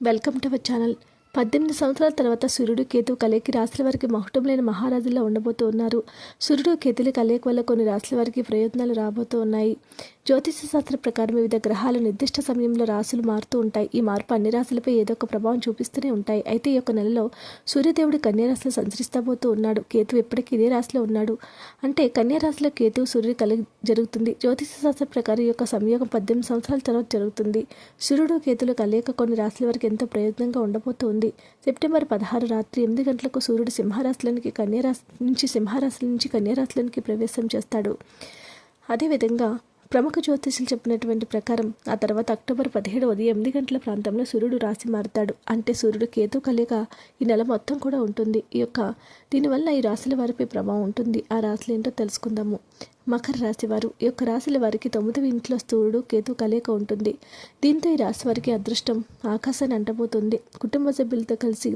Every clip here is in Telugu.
వెల్కమ్ టు అవర్ ఛానల్ పద్దెనిమిది సంవత్సరాల తర్వాత సూర్యుడు కేతు కలయికి రాశుల వారికి మహుటం లేని మహారాజుల్లో ఉండబోతూ ఉన్నారు సూర్యుడు కేతుల కలయిక వల్ల కొన్ని రాశుల వారికి ప్రయోజనాలు రాబోతూ ఉన్నాయి. జ్యోతిష శాస్త్ర ప్రకారం వివిధ గ్రహాలు నిర్దిష్ట సమయంలో రాశులు మారుతూ ఉంటాయి. ఈ మార్పు అన్ని రాశులపై ఏదో ఒక ప్రభావం చూపిస్తూనే ఉంటాయి. అయితే ఈ యొక్క నెలలో సూర్యదేవుడు కన్యారాశిలో సంచరిస్తాబోతూ ఉన్నాడు. కేతు ఎప్పటికీ ఇదే రాశిలో ఉన్నాడు. అంటే కన్యారాశిలో కేతు సూర్యుడు కలిగి జరుగుతుంది. జ్యోతిష శాస్త్ర ప్రకారం ఈ యొక్క సంయోగం పద్దెనిమిది సంవత్సరాల తర్వాత జరుగుతుంది. సూర్యుడు కేతులు కలయిక కొన్ని రాశుల వరకు ఎంతో ప్రయోజనంగా ఉండబోతుంది సెప్టెంబర్ పదహారు రాత్రి ఎనిమిది గంటలకు సూర్యుడు సింహరాశులనికి కన్యారాశి నుంచి సింహరాశి నుంచి కన్యారాశులనికి ప్రవేశం చేస్తాడు. అదేవిధంగా ప్రముఖ జ్యోతిషులు చెప్పినటువంటి ప్రకారం ఆ తర్వాత అక్టోబర్ పదిహేడు ఉదయం ఎనిమిది గంటల ప్రాంతంలో సూర్యుడు రాశి మారుతాడు. అంటే సూర్యుడు కేతు కలిగ ఈ నెల మొత్తం కూడా ఉంటుంది. ఈ యొక్క దీనివల్ల ఈ రాశుల వారిపై ప్రభావం ఉంటుంది. ఆ రాశులు ఏంటో తెలుసుకుందాము. మకర రాశి వారు. ఈ యొక్క రాశుల వారికి తొమ్మిదవ ఇంట్లో స్థూరుడు కేతు కలయిక ఉంటుంది. దీంతో ఈ రాశి వారికి అదృష్టం ఆకాశాన్ని అంటబోతుంది. కుటుంబ సభ్యులతో కలిసి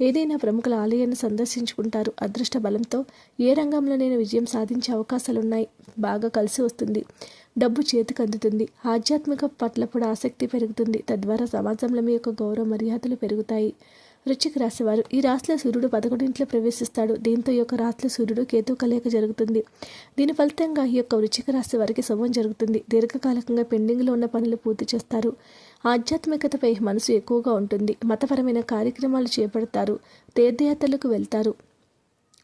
ఏదైనా ప్రముఖుల ఆలయాన్ని సందర్శించుకుంటారు. అదృష్ట బలంతో ఏ రంగంలోనైనా విజయం సాధించే అవకాశాలున్నాయి. బాగా కలిసి వస్తుంది. డబ్బు చేతికి అందుతుంది. ఆధ్యాత్మిక పట్ల కూడా ఆసక్తి పెరుగుతుంది. తద్వారా సమాజంలో మీ యొక్క గౌరవ మర్యాదలు పెరుగుతాయి. వృచ్చిక రాశివారు. ఈ రాశిలో సూర్యుడు పదకొండింట్లో ప్రవేశిస్తాడు. దీంతో ఈ యొక్క రాశిలో సూర్యుడు కేతు కలయిక జరుగుతుంది. దీని ఫలితంగా ఈ యొక్క వృచ్చిక రాశి వారికి శుభం జరుగుతుంది. దీర్ఘకాలికంగా పెండింగ్లో ఉన్న పనులు పూర్తి చేస్తారు. ఆధ్యాత్మికతపై మనసు ఎక్కువగా ఉంటుంది. మతపరమైన కార్యక్రమాలు చేపడతారు. తీర్థయాత్రలకు వెళ్తారు.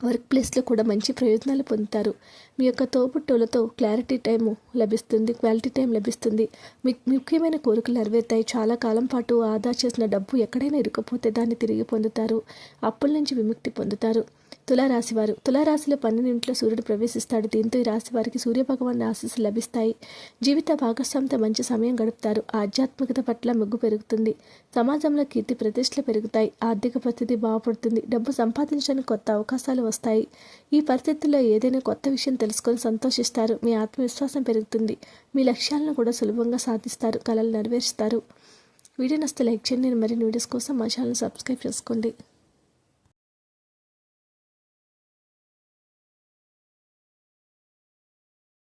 వర్క్ ప్లేస్లో కూడా మంచి ప్రయోజనాలు పొందుతారు. మీ యొక్క తోబుట్టువులతో క్లారిటీ టైం లభిస్తుంది క్వాలిటీ టైం లభిస్తుంది. మీ ముఖ్యమైన కోరికలు నెరవేరుతాయి. చాలా కాలం పాటు ఆదా చేసిన డబ్బు ఎక్కడైనా ఇరుకపోతే దాన్ని తిరిగి పొందుతారు. అప్పుల నుంచి విముక్తి పొందుతారు. తులారాశివారు. తులారాశిలో పన్నెండింట్లో సూర్యుడు ప్రవేశిస్తాడు. దీంతో ఈ రాశి వారికి సూర్యభగవాన్ ఆశీస్సులు లభిస్తాయి. జీవిత భాగస్వామితో మంచి సమయం గడుపుతారు. ఆధ్యాత్మికత పట్ల మొగ్గు పెరుగుతుంది. సమాజంలో కీర్తి ప్రతిష్టలు పెరుగుతాయి. ఆర్థిక పరిస్థితి బాగుపడుతుంది. డబ్బు సంపాదించడానికి కొత్త అవకాశాలు వస్తాయి. ఈ పరిస్థితుల్లో ఏదైనా కొత్త విషయం తెలుసుకొని సంతోషిస్తారు. మీ ఆత్మవిశ్వాసం పెరుగుతుంది. మీ లక్ష్యాలను కూడా సులభంగా సాధిస్తారు. కళలు నెరవేరుస్తారు. వీడియో నస్తే లైక్ చేయండి. నేను మరిన్ని వీడియోస్ కోసం మా ఛానల్ సబ్స్క్రైబ్ చేసుకోండి.